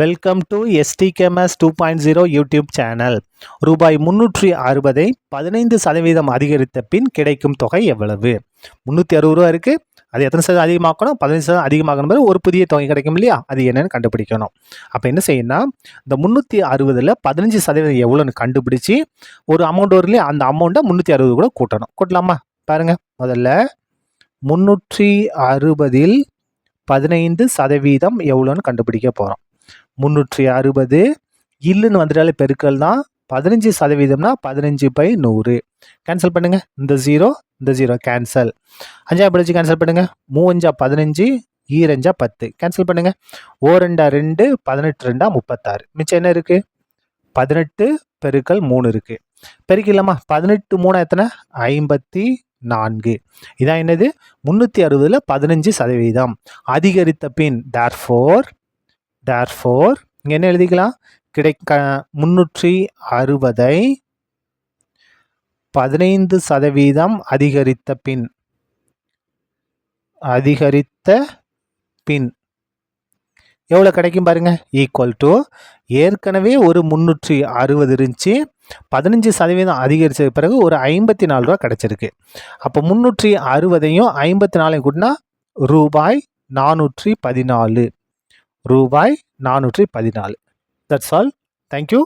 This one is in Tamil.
Welcome to எஸ்டிகேமஸ் two point zero YouTube channel ரூபாய் முன்னூற்றி அறுபதை பதினைந்து சதவீதம் அதிகரித்த பின் கிடைக்கும் தொகை எவ்வளவு? முந்நூற்றி அறுபது ரூபா இருக்குது அது எத்தனை சதவீதம் அதிகமாக்கணும்? பதினைந்து சதவீதம் அதிகமாகணும் போது ஒரு புதிய தொகை கிடைக்கும் இல்லையா? அது என்னென்னு கண்டுபிடிக்கணும். அப்போ என்ன செய்யணும்னா இந்த முந்நூற்றி அறுபதில் பதினஞ்சு சதவீதம் எவ்வளோன்னு கண்டுபிடிச்சி ஒரு அமௌண்ட் வரும் இல்லையா? அந்த அமௌண்ட்டை முந்நூற்றி அறுபது கூட கூட்டணும். கூட்டலாமா? பாருங்கள் முதல்ல முந்நூற்றி அறுபதில் பதினைந்து சதவீதம் எவ்வளோன்னு கண்டுபிடிக்க போகிறோம் முந்நூற்றி அறுபது. இல்லுன்னு வந்துட்டாலே பெருக்கல் தான். பதினஞ்சு சதவீதம்னா பதினஞ்சு பை நூறு. கேன்சல் பண்ணுங்க. இந்த ஜீரோ இந்த ஜீரோ கேன்சல் அஞ்சா பிடிச்சி கேன்சல் பண்ணுங்க. மூவஞ்சா பதினஞ்சு ஈரஞ்சா பத்து. கேன்சல் பண்ணுங்க. ஓ ரெண்டா ரெண்டு பதினெட்டு ரெண்டா முப்பத்தாறு. மிச்சம் என்ன இருக்கு? பதினெட்டு பெருக்கல் மூணு இருக்கு. பெருக்கலாமா பதினெட்டு மூணு எத்தனை? ஐம்பத்தி நான்கு. இதான் என்னது? முந்நூற்றி அறுபதில் பதினஞ்சு சதவீதம். அதிகரித்த பின் டேர் ஃபோர் இங்கே என்ன எழுதிக்கலாம்? கிடைக்க முன்னூற்றி அறுபதை பதினைந்து சதவீதம் அதிகரித்த பின். அதிகரித்த பின். எவ்வளோ கிடைக்கும் பாருங்க? ஈக்குவல் டு ஏற்கனவே ஒரு முந்நூற்றி அறுபது இருந்துச்சு. பதினஞ்சு சதவீதம் அதிகரித்த பிறகு ஒரு ஐம்பத்தி நாலு ரூபா கிடச்சிருக்கு. அப்போ முந்நூற்றி அறுபதையும் ஐம்பத்தி நாலையும் கூட்டினா ரூபாய் நானூற்றி பதினாலு. ரூபாய் நானூற்றி பதினாலு. That's all thank you